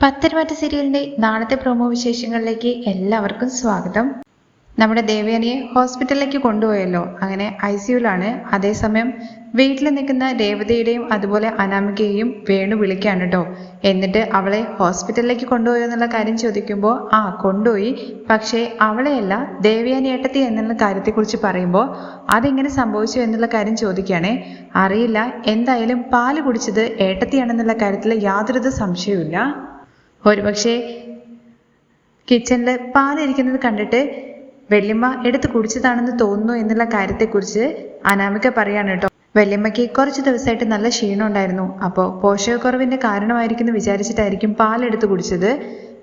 പത്തരമാറ്റ സീരിയലിന്റെ നാളത്തെ പ്രൊമോ വിശേഷങ്ങളിലേക്ക് എല്ലാവർക്കും സ്വാഗതം. നമ്മുടെ ദേവയാനിയെ ഹോസ്പിറ്റലിലേക്ക് കൊണ്ടുപോയല്ലോ. അങ്ങനെ ഐ സിയുലാണ് അതേസമയം വീട്ടിൽ നിൽക്കുന്ന രേവതിയുടെയും അതുപോലെ അനാമികയെയും വേണു വിളിക്കാണ് കേട്ടോ എന്നിട്ട് അവളെ ഹോസ്പിറ്റലിലേക്ക് കൊണ്ടുപോയോ എന്നുള്ള കാര്യം ചോദിക്കുമ്പോൾ ആ കൊണ്ടുപോയി. പക്ഷേ അവളെയല്ല ദേവയാനി ഏട്ടത്തി എന്നുള്ള കാര്യത്തെക്കുറിച്ച് പറയുമ്പോൾ അതെങ്ങനെ സംഭവിച്ചു എന്നുള്ള കാര്യം ചോദിക്കുകയാണേ. അറിയില്ല. എന്തായാലും പാൽ കുടിച്ചത് ഏട്ടത്തിയാണെന്നുള്ള കാര്യത്തിൽ യാതൊരു സംശയവുമില്ല. ഒരുപക്ഷെ കിച്ചണിൽ പാലിരിക്കുന്നത് കണ്ടിട്ട് വല്യമ്മ എടുത്ത് കുടിച്ചതാണെന്ന് തോന്നുന്നു എന്നുള്ള കാര്യത്തെക്കുറിച്ച് അനാമിക പറയാണ് കേട്ടോ. വല്യമ്മയ്ക്ക് കുറച്ച് ദിവസമായിട്ട് നല്ല ക്ഷീണം ഉണ്ടായിരുന്നു അപ്പോൾ പോഷകക്കുറവിന്റെ കാരണമായിരിക്കും എന്ന് വിചാരിച്ചിട്ടായിരിക്കും പാലെടുത്ത് കുടിച്ചത്.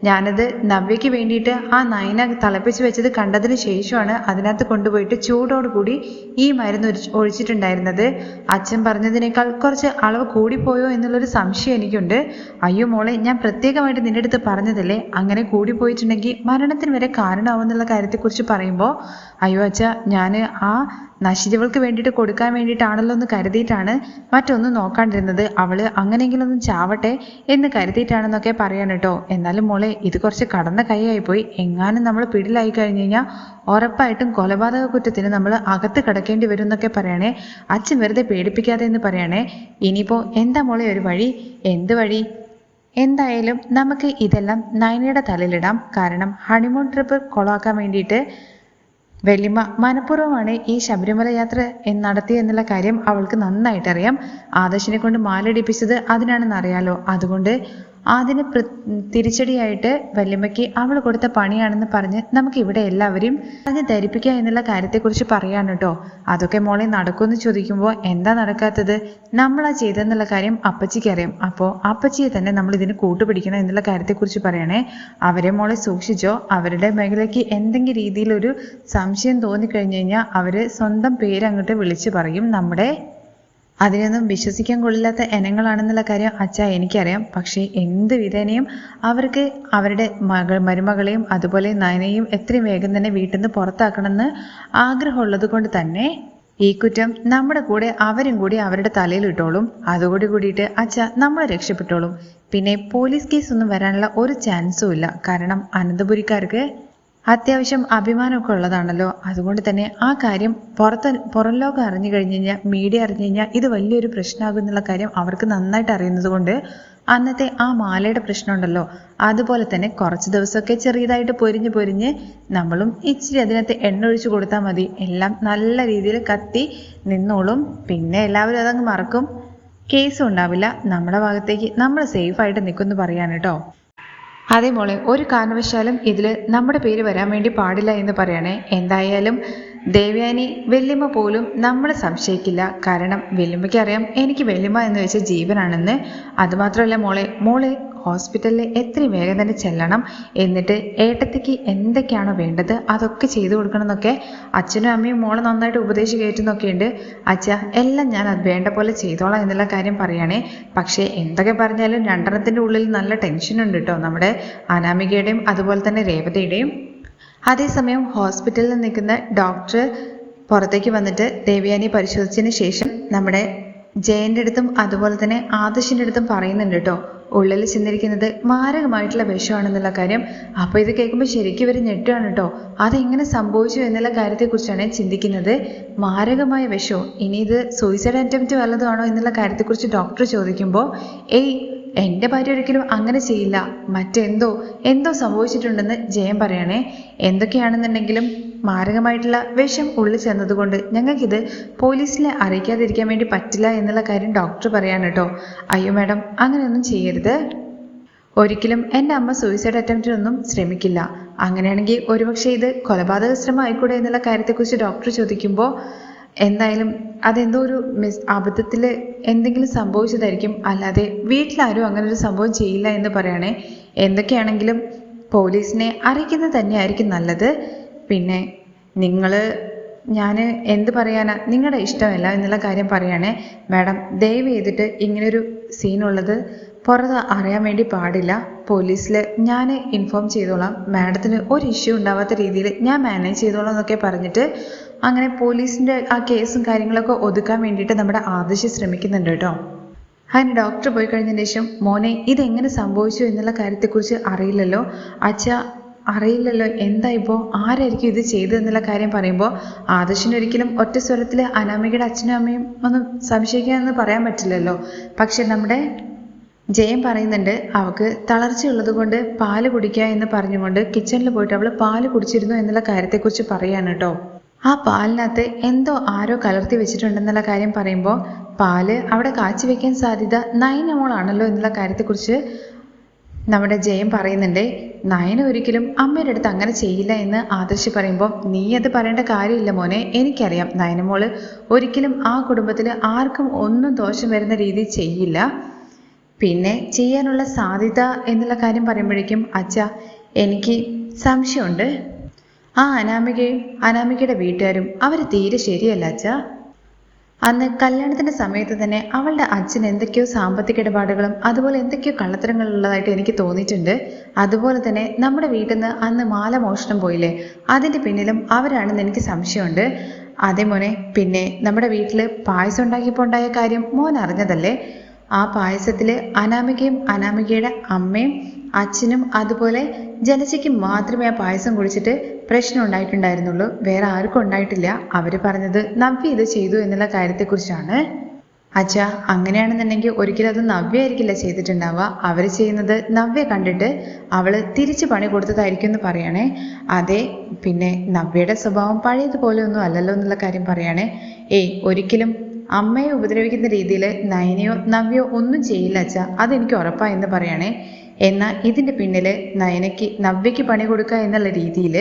ഞാനത് നവ്യയ്ക്ക് വേണ്ടിയിട്ട് ആ നയന തിളപ്പിച്ച് വെച്ചത് കണ്ടതിന് ശേഷമാണ് അതിനകത്ത് കൊണ്ടുപോയിട്ട് ചൂടോടുകൂടി ഈ മരുന്ന് ഒഴിച്ച് ഒഴിച്ചിട്ടുണ്ടായിരുന്നത്. അച്ഛൻ പറഞ്ഞതിനേക്കാൾ കുറച്ച് അളവ് കൂടിപ്പോയോ എന്നുള്ളൊരു സംശയം എനിക്കുണ്ട്. അയ്യോ മോളെ ഞാൻ പ്രത്യേകമായിട്ട് നിന്റെ അടുത്ത് പറഞ്ഞതല്ലേ? അങ്ങനെ കൂടിപ്പോയിട്ടുണ്ടെങ്കിൽ മരണത്തിന് വരെ കാരണമാവുന്നുള്ള കാര്യത്തെക്കുറിച്ച് പറയുമ്പോൾ അയ്യോ അച്ഛ ഞാൻ ആ നശിച്ചവൾക്ക് വേണ്ടിയിട്ട് കൊടുക്കാൻ വേണ്ടിയിട്ടാണല്ലോ എന്ന് കരുതിയിട്ടാണ് മറ്റൊന്നും നോക്കാണ്ടിരുന്നത്. അവൾ അങ്ങനെയെങ്കിലും ഒന്ന് ചാവട്ടെ എന്ന് കരുതിയിട്ടാണെന്നൊക്കെ പറയാൻ കേട്ടോ. എന്നാലും മോളെ ഇത് കുറച്ച് കടന്ന കൈയായി പോയി എങ്ങാനും നമ്മൾ പിടിലായി കഴിഞ്ഞു കഴിഞ്ഞാൽ ഉറപ്പായിട്ടും കൊലപാതക കുറ്റത്തിന് നമ്മൾ അകത്ത് കിടക്കേണ്ടി വരും എന്നൊക്കെ പറയണേ. അച്ഛൻ വെറുതെ പേടിപ്പിക്കാതെ എന്ന് പറയണേ. ഇനിയിപ്പോ എന്താ മോളെ ഒരു വഴി? എന്ത് വഴി? എന്തായാലും നമുക്ക് ഇതെല്ലാം നയനയുടെ തലയിലിടാം. കാരണം ഹണിമൂൺ ട്രിപ്പ് കൊളാക്കാൻ വേണ്ടിയിട്ട് വല്യമ്മ മനഃപൂർവമാണ് ഈ ശബരിമല യാത്ര നടത്തി എന്നുള്ള കാര്യം അവൾക്ക് നന്നായിട്ട് അറിയാം ആദർശിനെ കൊണ്ട് മാലടിപ്പിച്ചത് അതിനാണെന്ന് അറിയാലോ അതുകൊണ്ട് അതിന് തിരിച്ചടിയായിട്ട് വല്യമ്മയ്ക്ക് അവൾ കൊടുത്ത പണിയാണെന്ന് പറഞ്ഞ് നമുക്ക് ഇവിടെ എല്ലാവരും പറഞ്ഞ് ധരിപ്പിക്കുക എന്നുള്ള കാര്യത്തെക്കുറിച്ച് പറയാണ് കേട്ടോ. അതൊക്കെ മോളെ നടക്കുമെന്ന് ചോദിക്കുമ്പോൾ എന്താ നടക്കാത്തത്? നമ്മളാ ചെയ്തെന്നുള്ള കാര്യം അപ്പച്ചിക്ക് അറിയാം. അപ്പോൾ അപ്പച്ചിയെ തന്നെ നമ്മൾ ഇതിന് കൂട്ടുപിടിക്കണം എന്നുള്ള കാര്യത്തെക്കുറിച്ച് പറയണേ. അവരെ മോളെ സൂക്ഷിച്ചോ? അവരുടെ മേഖലയ്ക്ക് എന്തെങ്കിലും രീതിയിലൊരു സംശയം തോന്നിക്കഴിഞ്ഞു കഴിഞ്ഞാൽ അവർ സ്വന്തം പേര് അങ്ങോട്ട് വിളിച്ചു പറയും നമ്മുടെ അതിനൊന്നും വിശ്വസിക്കാൻ കൊള്ളില്ലാത്ത ഇനങ്ങളാണെന്നുള്ള കാര്യം അച്ഛ എനിക്കറിയാം. പക്ഷേ എന്ത് വിധേനയും അവർക്ക് അവരുടെ മകൾ മരുമകളെയും അതുപോലെ നയനയും എത്രയും വേഗം തന്നെ വീട്ടിൽ നിന്ന് പുറത്താക്കണമെന്ന് ആഗ്രഹമുള്ളത് കൊണ്ട് തന്നെ ഈ കുറ്റം നമ്മുടെ കൂടെ അവരും കൂടി അവരുടെ തലയിൽ ഇട്ടോളും. അതുകൂടി കൂടിയിട്ട് അച്ഛ നമ്മളെ രക്ഷപ്പെട്ടോളും. പിന്നെ പോലീസ് കേസ് ഒന്നും വരാനുള്ള ഒരു ചാൻസും ഇല്ല. കാരണം അനന്തപുരിക്കാർക്ക് അത്യാവശ്യം അഭിമാനമൊക്കെ ഉള്ളതാണല്ലോ. അതുകൊണ്ട് തന്നെ ആ കാര്യം പുറത്ത് പുറം ലോകം അറിഞ്ഞു കഴിഞ്ഞു കഴിഞ്ഞാൽ മീഡിയ അറിഞ്ഞു കഴിഞ്ഞാൽ ഇത് വലിയൊരു പ്രശ്നമാകും എന്നുള്ള കാര്യം അവർക്ക് നന്നായിട്ട് അറിയുന്നത് കൊണ്ട് അന്നത്തെ ആ മാലയുടെ പ്രശ്നമുണ്ടല്ലോ. അതുപോലെ തന്നെ കുറച്ച് ദിവസമൊക്കെ ചെറിയതായിട്ട് പൊരിഞ്ഞ് പൊരിഞ്ഞ് നമ്മളും ഇച്ചിരി അതിനകത്ത് എണ്ണ ഒഴിച്ചു കൊടുത്താൽ മതി. എല്ലാം നല്ല രീതിയിൽ കത്തി നിന്നോളും. പിന്നെ എല്ലാവരും അതങ്ങ് മറക്കും. കേസും ഉണ്ടാവില്ല. നമ്മുടെ ഭാഗത്തേക്ക് നമ്മൾ സേഫായിട്ട് നിൽക്കുമെന്ന് പറയാൻ കേട്ടോ. അതെ മോളെ ഒരു കാരണവശാലും ഇതിൽ നമ്മുടെ പേര് വരാൻ വേണ്ടി പാടില്ല എന്ന് പറയണേ. എന്തായാലും ദേവയാനി വെല്ലിമ്മ പോലും നമ്മളെ സംശയിക്കില്ല. കാരണം വെല്ലിമ്മയ്ക്ക് അറിയാം എനിക്ക് വെല്ലിമ്മ എന്ന് വെച്ച ജീവനാണെന്ന്. അതുമാത്രമല്ല മോളെ മോളെ ഹോസ്പിറ്റലിൽ എത്രയും വേഗം തന്നെ ചെല്ലണം എന്നിട്ട് ഏട്ടത്തിക്ക് എന്തൊക്കെയാണോ വേണ്ടത് അതൊക്കെ ചെയ്തു കൊടുക്കണം എന്നൊക്കെ അച്ഛനും അമ്മയും മോളെ നന്നായിട്ട് ഉപദേശിച്ച് കയറ്റുന്നൊക്കെ ഉണ്ട്. അച്ഛ എല്ലാം ഞാൻ അത് വേണ്ട പോലെ ചെയ്തോളാം എന്നുള്ള കാര്യം പറയുകയാണേ പക്ഷേ എന്തൊക്കെ പറഞ്ഞാലും രണ്ടെണ്ണത്തിന്റെ ഉള്ളിൽ നല്ല ടെൻഷൻ ഉണ്ട് കേട്ടോ നമ്മുടെ അനാമികയുടെയും അതുപോലെ തന്നെ രേവതയുടെയും. അതേസമയം ഹോസ്പിറ്റലിൽ നിൽക്കുന്ന ഡോക്ടർ പുറത്തേക്ക് വന്നിട്ട് ദേവയാനി പരിശോധിച്ചതിന് ശേഷം നമ്മുടെ ജയന്റെ അടുത്തും അതുപോലെ തന്നെ ആദർശിന്റെ അടുത്തും പറയുന്നുണ്ട് കേട്ടോ ഉള്ളിൽ ചെന്നിരിക്കുന്നത് മാരകമായിട്ടുള്ള വിഷമാണെന്നുള്ള കാര്യം. അപ്പോൾ ഇത് കേൾക്കുമ്പോൾ ശരിക്കും ഇവർ ഞെട്ടുകയാണ് കേട്ടോ. അതെങ്ങനെ സംഭവിച്ചു എന്നുള്ള കാര്യത്തെക്കുറിച്ചാണ് ചിന്തിക്കുന്നത്. മാരകമായ വിഷവും ഇനി ഇത് സൂയിസൈഡ് അറ്റംപ്റ്റ് വല്ലതുമാണോ എന്നുള്ള കാര്യത്തെക്കുറിച്ച് ഡോക്ടർ ചോദിക്കുമ്പോൾ ഏയ് എന്റെ ഭാര്യ ഒരിക്കലും അങ്ങനെ ചെയ്യില്ല. മറ്റെന്തോ എന്തോ സംഭവിച്ചിട്ടുണ്ടെന്ന് ജയം പറയണേ. എന്തൊക്കെയാണെന്നുണ്ടെങ്കിലും മാരകമായിട്ടുള്ള വിഷം ഉള്ളിൽ ചെന്നതുകൊണ്ട് ഞങ്ങൾക്കിത് പോലീസിനെ അറിയിക്കാതിരിക്കാൻ വേണ്ടി പറ്റില്ല എന്നുള്ള കാര്യം ഡോക്ടർ പറയാണ് കേട്ടോ. അയ്യോ മാഡം അങ്ങനെയൊന്നും ചെയ്യരുത്. ഒരിക്കലും എന്റെ അമ്മ സൂയിസൈഡ് അറ്റംപ്റ്റിനൊന്നും ശ്രമിക്കില്ല. അങ്ങനെയാണെങ്കിൽ ഒരുപക്ഷെ ഇത് കൊലപാതക ശ്രമം ആയിക്കൂടെ എന്നുള്ള കാര്യത്തെക്കുറിച്ച് ഡോക്ടർ ചോദിക്കുമ്പോൾ എന്തായാലും അതെന്തോ ഒരു മിസ് അബദ്ധത്തിൽ എന്തെങ്കിലും സംഭവിച്ചതായിരിക്കും. അല്ലാതെ വീട്ടിലാരും അങ്ങനെ ഒരു സംഭവം ചെയ്യില്ല എന്ന് പറയണേ. എന്തൊക്കെയാണെങ്കിലും പോലീസിനെ അറിയിക്കുന്നത് തന്നെയായിരിക്കും നല്ലത്. പിന്നെ നിങ്ങൾ ഞാൻ എന്ത് പറയാനാ? നിങ്ങളുടെ ഇഷ്ടമല്ല എന്നുള്ള കാര്യം പറയുകയാണേ മാഡം ദയവ് ചെയ്തിട്ട് ഇങ്ങനൊരു സീനുള്ളത് പുറത്ത് അറിയാൻ വേണ്ടി പാടില്ല. പോലീസിൽ ഞാൻ ഇൻഫോം ചെയ്തോളാം. മാഡത്തിന് ഒരു ഇഷ്യൂ ഉണ്ടാവാത്ത രീതിയിൽ ഞാൻ മാനേജ് ചെയ്തോളാം എന്നൊക്കെ പറഞ്ഞിട്ട് അങ്ങനെ പോലീസിന്റെ ആ കേസും കാര്യങ്ങളൊക്കെ ഒതുക്കാൻ വേണ്ടിയിട്ട് നമ്മുടെ ആദർശ് ശ്രമിക്കുന്നുണ്ട് കേട്ടോ. അതിന് ഡോക്ടർ പോയി കഴിഞ്ഞതിന് ശേഷം മോനെ ഇതെങ്ങനെ സംഭവിച്ചു എന്നുള്ള കാര്യത്തെക്കുറിച്ച് അറിയില്ലല്ലോ. അച്ഛ അറിയില്ലല്ലോ. എന്താ ഇപ്പോൾ ആരായിരിക്കും ഇത് ചെയ്തതെന്നുള്ള കാര്യം പറയുമ്പോൾ ആദർശിനൊരിക്കലും ഒറ്റ സ്വരത്തിൽ അനാമികയുടെ അച്ഛനും അമ്മയും ഒന്നും സംശയിക്കാമെന്ന് പറയാൻ പറ്റില്ലല്ലോ. പക്ഷെ നമ്മുടെ ജയൻ പറയുന്നുണ്ട് അവൾക്ക് തളർച്ചയുള്ളത് കൊണ്ട് പാൽ കുടിക്കുക എന്ന് പറഞ്ഞുകൊണ്ട് കിച്ചണിൽ പോയിട്ട് അവൾ പാൽ കുടിച്ചിരുന്നു എന്നുള്ള കാര്യത്തെക്കുറിച്ച് പറയാണ് കേട്ടോ. ആ പാലിനകത്ത് എന്തോ ആരോ കലർത്തി വെച്ചിട്ടുണ്ടെന്നുള്ള കാര്യം പറയുമ്പോൾ പാൽ അവിടെ കാച്ചി വെക്കാൻ സാധ്യത നയനമോളാണല്ലോ എന്നുള്ള കാര്യത്തെക്കുറിച്ച് നമ്മുടെ ജയം പറയുന്നുണ്ട് നയന ഒരിക്കലും അമ്മയുടെ അടുത്ത് അങ്ങനെ ചെയ്യില്ല എന്ന് ആദർശി പറയുമ്പോൾ നീ അത് പറയേണ്ട കാര്യമില്ല മോനെ. എനിക്കറിയാം നയനമോൾ ഒരിക്കലും ആ കുടുംബത്തിൽ ആർക്കും ഒന്നും ദോഷം വരുന്ന രീതി ചെയ്യില്ല. പിന്നെ ചെയ്യാനുള്ള സാധ്യത എന്നുള്ള കാര്യം പറയുമ്പോഴേക്കും അച്ഛ എനിക്ക് സംശയമുണ്ട്. ആ അനാമികയും അനാമികയുടെ വീട്ടുകാരും അവർ തീരെ ശരിയല്ല അച്ഛ. അന്ന് കല്യാണത്തിന്റെ സമയത്ത് തന്നെ അവളുടെ അച്ഛൻ എന്തൊക്കെയോ സാമ്പത്തിക ഇടപാടുകളും അതുപോലെ എന്തൊക്കെയോ കള്ളത്തരങ്ങളുള്ളതായിട്ട് എനിക്ക് തോന്നിയിട്ടുണ്ട്. അതുപോലെ തന്നെ നമ്മുടെ വീട്ടിൽ നിന്ന് അന്ന് മാല മോഷണം പോയില്ലേ? അതിന്റെ പിന്നിലും അവരാണെന്ന് എനിക്ക് സംശയമുണ്ട്. അതേ മോനെ പിന്നെ നമ്മുടെ വീട്ടിൽ പായസം ഉണ്ടാക്കിയപ്പോൾ ഉണ്ടായ കാര്യം മോൻ അറിഞ്ഞതല്ലേ? ആ പായസത്തിൽ അനാമികയും അനാമികയുടെ അമ്മയും അച്ഛനും അതുപോലെ ജനജയ്ക്ക് മാത്രമേ ആ പായസം കുടിച്ചിട്ട് പ്രശ്നം ഉണ്ടായിട്ടുണ്ടായിരുന്നുള്ളൂ. വേറെ ആർക്കും ഉണ്ടായിട്ടില്ല. അവർ പറഞ്ഞത് നവ്യ ഇത് ചെയ്തു എന്നുള്ള കാര്യത്തെക്കുറിച്ചാണ്. അച്ഛ അങ്ങനെയാണെന്നുണ്ടെങ്കിൽ ഒരിക്കലും അത് നവ്യ ആയിരിക്കില്ല ചെയ്തിട്ടുണ്ടാവുക. അവർ ചെയ്യുന്നത് നവ്യ കണ്ടിട്ട് അവൾ തിരിച്ച് പണി കൊടുത്തതായിരിക്കും എന്ന് പറയണേ. അതെ പിന്നെ നവ്യയുടെ സ്വഭാവം പഴയതുപോലെ ഒന്നും അല്ലല്ലോ എന്നുള്ള കാര്യം പറയണേ. ഏയ് ഒരിക്കലും അമ്മയെ ഉപദ്രവിക്കുന്ന രീതിയിൽ നയനയോ നവ്യോ ഒന്നും ചെയ്യില്ല അച്ഛ. അതെനിക്ക് ഉറപ്പാ എന്ന് പറയണേ. എന്നാൽ ഇതിന്റെ പിന്നിൽ നയനയ്ക്ക് നവ്യയ്ക്ക് പണി കൊടുക്കുക എന്നുള്ള രീതിയിൽ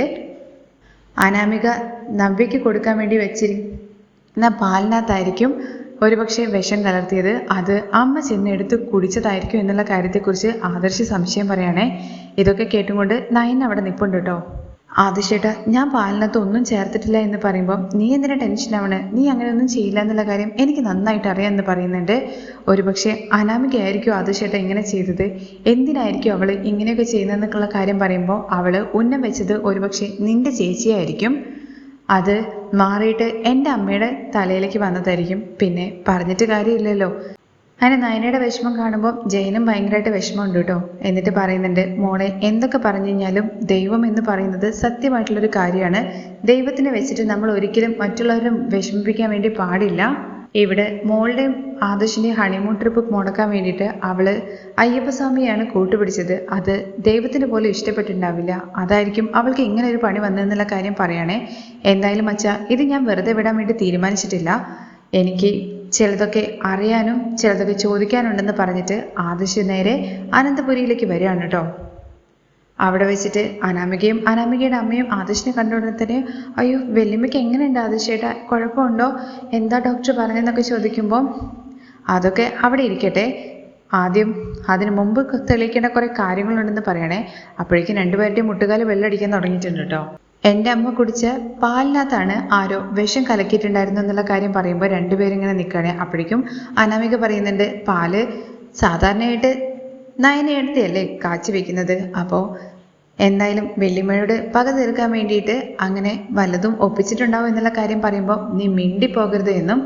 അനാമിക നവ്യയ്ക്ക് കൊടുക്കാൻ വേണ്ടി വെച്ചിരുന്ന പാലിനകത്തായിരിക്കും ഒരുപക്ഷെ വിഷം കലർത്തിയത്. അത് അമ്മ ചെന്നെടുത്ത് കുടിച്ചതായിരിക്കും എന്നുള്ള കാര്യത്തെക്കുറിച്ച് ആദർശ് സംശയം പറയുകയാണെ. ഇതൊക്കെ കേട്ടുകൊണ്ട് നയൻ അവിടെ നിൽപ്പുണ്ട് കേട്ടോ. ആദിശേട്ട ഞാൻ പാലിനകത്ത് ഒന്നും ചേർത്തിട്ടില്ല എന്ന് പറയുമ്പോൾ നീ എന്തിനാ ടെൻഷൻ ആവണേ? നീ അങ്ങനെയൊന്നും ചെയ്യില്ല എന്നുള്ള കാര്യം എനിക്ക് നന്നായിട്ട് അറിയാം എന്ന് പറയുന്നുണ്ട്. ഒരുപക്ഷെ അനാമികയായിരിക്കും ആദിശേട്ട ഇങ്ങനെ ചെയ്തത്? എന്തിനായിരിക്കും അവൾ ഇങ്ങനെയൊക്കെ ചെയ്യുന്നതെന്നൊക്കെയുള്ള കാര്യം പറയുമ്പോൾ അവൾ ഉന്നം വെച്ചത് ഒരുപക്ഷെ നിന്റെ ചേച്ചിയായിരിക്കും. അത് മാറിയിട്ട് എന്റെ അമ്മയുടെ തലയിലേക്ക് വന്നതായിരിക്കും. പിന്നെ പറഞ്ഞിട്ട് കാര്യമില്ലല്ലോ. അങ്ങനെ നയനയുടെ വിഷമം കാണുമ്പോൾ ജയനും ഭയങ്കരമായിട്ട് വിഷമമുണ്ട് കേട്ടോ. എന്നിട്ട് പറയുന്നുണ്ട് മോളെ എന്തൊക്കെ പറഞ്ഞു കഴിഞ്ഞാലും ദൈവം എന്ന് പറയുന്നത് സത്യമായിട്ടുള്ളൊരു കാര്യമാണ്. ദൈവത്തിനെ വെച്ചിട്ട് നമ്മൾ ഒരിക്കലും മറ്റുള്ളവരും വിഷമിപ്പിക്കാൻ വേണ്ടി പാടില്ല. ഇവിടെ മോളുടെയും ആദർശിന്റെയും ഹണിമൂൺ ട്രിപ്പ് മുടക്കാൻ വേണ്ടിയിട്ട് അവൾ അയ്യപ്പസ്വാമിയാണ് കൂട്ടുപിടിച്ചത്. അത് ദൈവത്തിന് പോലും ഇഷ്ടപ്പെട്ടിട്ടുണ്ടാവില്ല. അതായിരിക്കും അവൾക്ക് ഇങ്ങനെ ഒരു പണി വന്നതെന്നുള്ള കാര്യം പറയണേ. എന്തായാലും അച്ഛ ഇത് ഞാൻ വെറുതെ വിടാൻ വേണ്ടി തീരുമാനിച്ചിട്ടില്ല. എനിക്ക് ചിലതൊക്കെ അറിയാനും ചിലതൊക്കെ ചോദിക്കാനുണ്ടെന്ന് പറഞ്ഞിട്ട് ആദർശ് നേരെ അനന്തപുരിയിലേക്ക് വരികയാണ് കേട്ടോ. അവിടെ വെച്ചിട്ട് അനാമികയും അനാമികയുടെ അമ്മയും ആദർശിനെ കണ്ടുകൊണ്ടു തന്നെ അയ്യോ വെല്ലുമ്മയ്ക്ക് എങ്ങനെയുണ്ട് ആദർശേട്ടാ കുഴപ്പമുണ്ടോ? എന്താ ഡോക്ടർ പറഞ്ഞതെന്നൊക്കെ ചോദിക്കുമ്പോൾ അതൊക്കെ അവിടെ ഇരിക്കട്ടെ. ആദ്യം അതിന് മുമ്പ് തെളിയിക്കേണ്ട കുറേ കാര്യങ്ങളുണ്ടെന്ന് പറയണേ. അപ്പോഴേക്കും രണ്ടുപേരുടെയും മുട്ടുകാൽ വെള്ളടിക്കാൻ തുടങ്ങിയിട്ടുണ്ട് കേട്ടോ. എന്റെ അമ്മ കുടിച്ച പാലിനകത്താണ് ആരോ വിഷം കലക്കിയിട്ടുണ്ടായിരുന്നു എന്നുള്ള കാര്യം പറയുമ്പോൾ രണ്ടുപേരും ഇങ്ങനെ നിൽക്കുകയാണ്. അപ്പോഴേക്കും അനാമിക പറയുന്നുണ്ട് പാൽ സാധാരണയായിട്ട് നയനയെടുത്തല്ലേ കാച്ചി വെക്കുന്നത്? അപ്പോൾ എന്തായാലും വെള്ളിമഴയോട് പക തീർക്കാൻ വേണ്ടിയിട്ട് അങ്ങനെ വല്ലതും ഒപ്പിച്ചിട്ടുണ്ടാവും എന്നുള്ള കാര്യം പറയുമ്പോൾ നീ മിണ്ടിപ്പോകരുത് എന്നും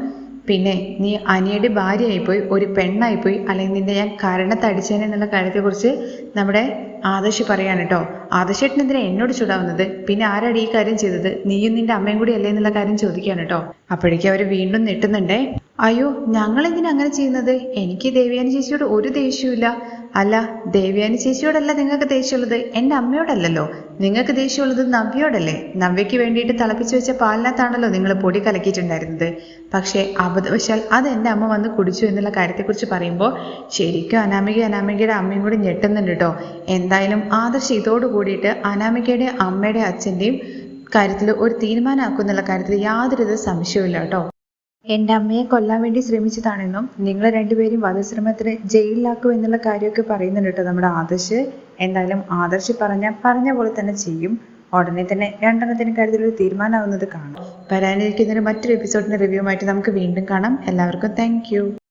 പിന്നെ നീ അനിയുടെ ഭാര്യയായിപ്പോയി ഒരു പെണ്ണായിപ്പോയി അല്ലെങ്കിൽ നിന്നെ ഞാൻ കരണത്തടിച്ചേനെ എന്നുള്ള കാര്യത്തെക്കുറിച്ച് നമ്മുടെ ആദർശ് പറയാണ് കേട്ടോ. ആദർശേട്ടനെതിരെ എന്നോട് ചൂടാവുന്നത്? പിന്നെ ആരാണ് ഈ കാര്യം ചെയ്തത്? നീയും നിന്റെ അമ്മയും കൂടി അല്ലേ എന്നുള്ള കാര്യം ചോദിക്കുകയാണ് കേട്ടോ. അപ്പോഴേക്കും അവർ വീണ്ടും നെട്ടുന്നുണ്ടേ അയ്യോ ഞങ്ങൾ എന്തിനാ അങ്ങനെ ചെയ്യുന്നത്? എനിക്ക് ദേവയാനി ചേച്ചിയോട് ഒരു ദേഷ്യവുമില്ല. അല്ല ദേവ്യാനി ചേച്ചിയോടല്ല നിങ്ങൾക്ക് ദേഷ്യമുള്ളത്? എന്റെ അമ്മയോടല്ലല്ലോ. നിങ്ങൾക്ക് ദേഷ്യമുള്ളത് നവ്യോടല്ലേ? നവ്യയ്ക്ക് വേണ്ടിയിട്ട് തിളപ്പിച്ചു വെച്ച പാലിനകത്താണല്ലോ നിങ്ങൾ പൊടി കലക്കിയിട്ടുണ്ടായിരുന്നത്. പക്ഷേ അബദ്ധവശാൽ അത് എന്റെ അമ്മ വന്ന് കുടിച്ചു എന്നുള്ള കാര്യത്തെക്കുറിച്ച് പറയുമ്പോൾ ശരിക്കും അനാമിക അനാമികയുടെ അമ്മയും കൂടി ഞെട്ടുന്നുണ്ട് കേട്ടോ. എന്തായാലും ആദർശ് ഇതോട് കൂടിയിട്ട് അനാമികയുടെ അമ്മയുടെ അച്ഛന്റെയും കാര്യത്തിൽ ഒരു തീരുമാനമാക്കും എന്നുള്ള കാര്യത്തിൽ യാതൊരുവിധ സംശയവുമില്ല കേട്ടോ. എന്റെ അമ്മയെ കൊല്ലാൻ വേണ്ടി ശ്രമിച്ചതാണെന്നും നിങ്ങൾ രണ്ടുപേരും വധശ്രമത്തിന് ജയിലിലാക്കും എന്നുള്ള കാര്യമൊക്കെ പറയുന്നുണ്ട് കേട്ടോ നമ്മുടെ ആദർശ്. എന്തായാലും ആദർശ് പറഞ്ഞ പറഞ്ഞ പോലെ തന്നെ ചെയ്യും. ഉടനെ തന്നെ രണ്ടെണ്ണത്തിന് കാര്യത്തിൽ ഒരു തീരുമാനമാവുന്നത് കാണാം. വരാനിരിക്കുന്ന മറ്റൊരു എപ്പിസോഡിന്റെ റിവ്യൂ ആയിട്ട് നമുക്ക് വീണ്ടും കാണാം. എല്ലാവർക്കും താങ്ക്